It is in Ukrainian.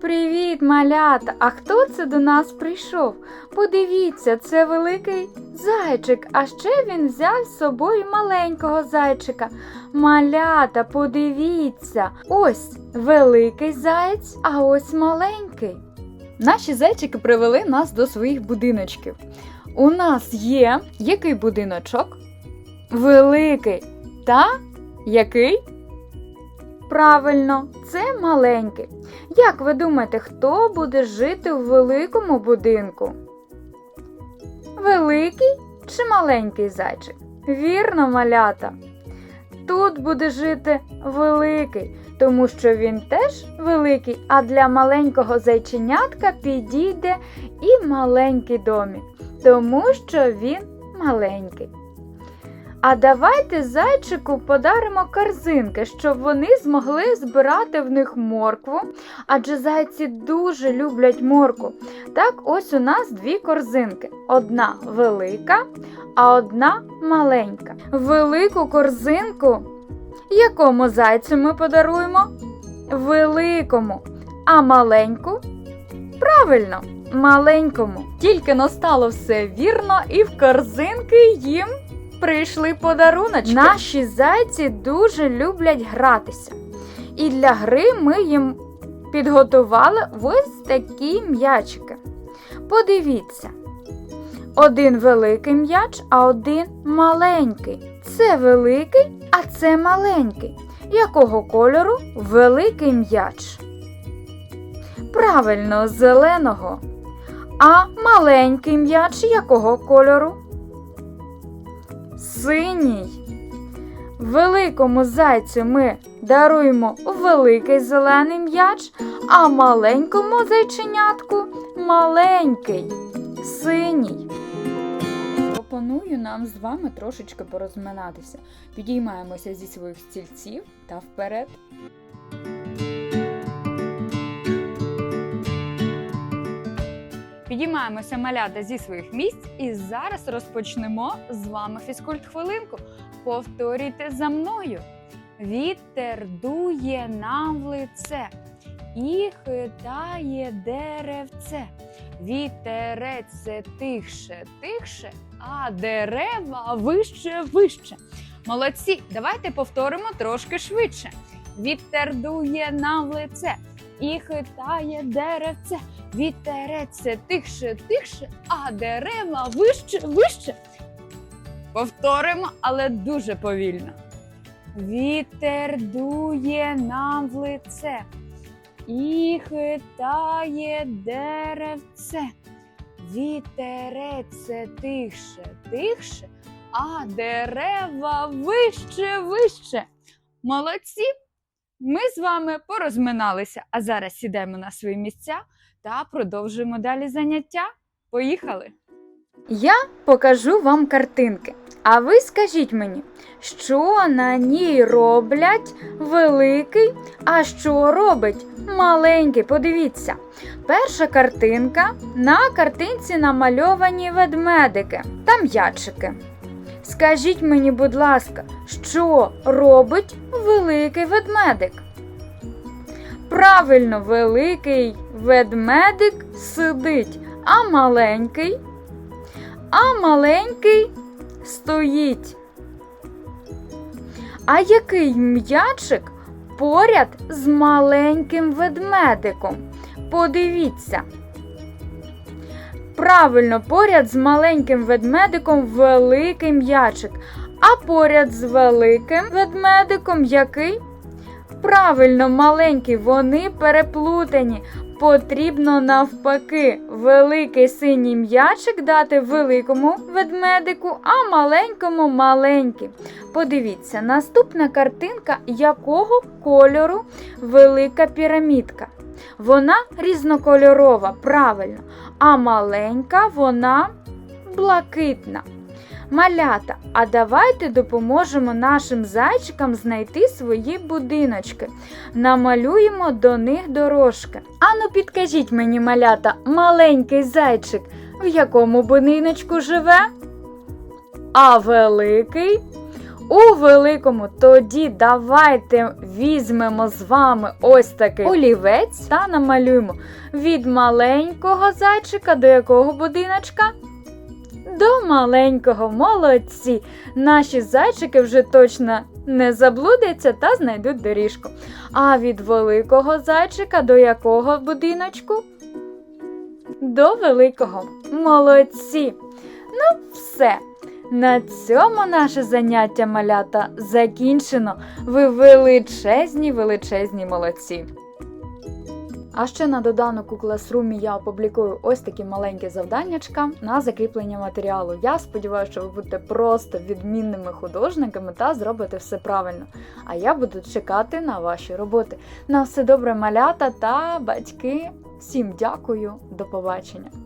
Привіт, малята! А хто це до нас прийшов? Подивіться, це великий зайчик, а ще він взяв з собою маленького зайчика. Малята, подивіться, ось великий заєць, а ось маленький. Наші зайчики привели нас до своїх будиночків. У нас є який будиночок? Великий. Та який? Правильно, це маленький. Як ви думаєте, хто буде жити в великому будинку? Великий чи маленький зайчик? Вірно, малята. Тут буде жити великий, тому що він теж великий, а для маленького зайченятка підійде і маленький домик, тому що він маленький. А давайте зайчику подаримо корзинки, щоб вони змогли збирати в них моркву, адже зайці дуже люблять моркву. Так, ось у нас дві корзинки: одна велика, а одна маленька. Велику корзинку якому зайцю ми подаруємо? Великому. А маленьку? Правильно, маленькому. Тільки настало все вірно, і в корзинки їм прийшли подаруночки. Наші зайці дуже люблять гратися. І для гри ми їм підготували ось такі м'ячики. Подивіться. Один великий м'яч, а один маленький. Це великий, а це маленький. Якого кольору великий м'яч? Правильно, зеленого. А маленький м'яч якого кольору? Синій. Великому зайцю ми даруємо великий зелений м'яч, а маленькому зайченятку маленький синій. Пропоную нам з вами трошечки порозминатися. Підіймаємося зі своїх стільців та вперед. Підіймаємося малята зі своїх місць і зараз розпочнемо з вами фізкульт-хвилинку. Повторюйте за мною. Вітер дує нам в лице і хитає деревце. Вітерець тихше, тихше, а дерева вище, вище. Молодці, давайте повторимо трошки швидше. Вітер дує нам в лице і хитає деревце. Вітерець все тихше, тихше, а дерева вище, вище. Повторимо, але дуже повільно. Вітер дує нам в лице і хитає деревце. Вітерець все тихше, тихше, а дерева вище, вище. Молодці! Ми з вами порозминалися, а зараз сідаємо на свої місця та продовжуємо далі заняття. Поїхали! Я покажу вам картинки. А ви скажіть мені, що на ній роблять великий, а що робить маленький? Подивіться. Перша картинка на картинці намальовані ведмедики та м'ячики. Скажіть мені, будь ласка, що робить великий ведмедик? Правильно, великий ведмедик сидить, а маленький, а маленький стоїть. А який м'ячик поряд з маленьким ведмедиком? Подивіться. Правильно, поряд з маленьким ведмедиком великий м'ячик. А поряд з великим ведмедиком який? Правильно, маленький, вони переплутані. Потрібно навпаки великий синій м'ячик дати великому ведмедику, а маленькому маленький. Подивіться, наступна картинка якого кольору велика пірамідка. Вона різнокольорова, правильно, а маленька вона блакитна. Малята, а давайте допоможемо нашим зайчикам знайти свої будиночки. Намалюємо до них дорожки. Ану, підкажіть мені, малята, маленький зайчик, в якому будиночку живе? А великий у великому. Тоді давайте візьмемо з вами ось такий олівець та намалюємо від маленького зайчика до якого будиночка? До маленького молодці. Наші зайчики вже точно не заблудяться та знайдуть доріжку. А від великого зайчика до якого будиночку? До великого. Молодці. Ну, все. На цьому наше заняття малята закінчено. Ви величезні, величезні молодці. А ще на доданок у класрумі я опублікую ось такі маленькі завданнячка на закріплення матеріалу. Я сподіваюся, що ви будете просто відмінними художниками та зробите все правильно. А я буду чекати на ваші роботи. На все добре, малята та батьки. Всім дякую, до побачення!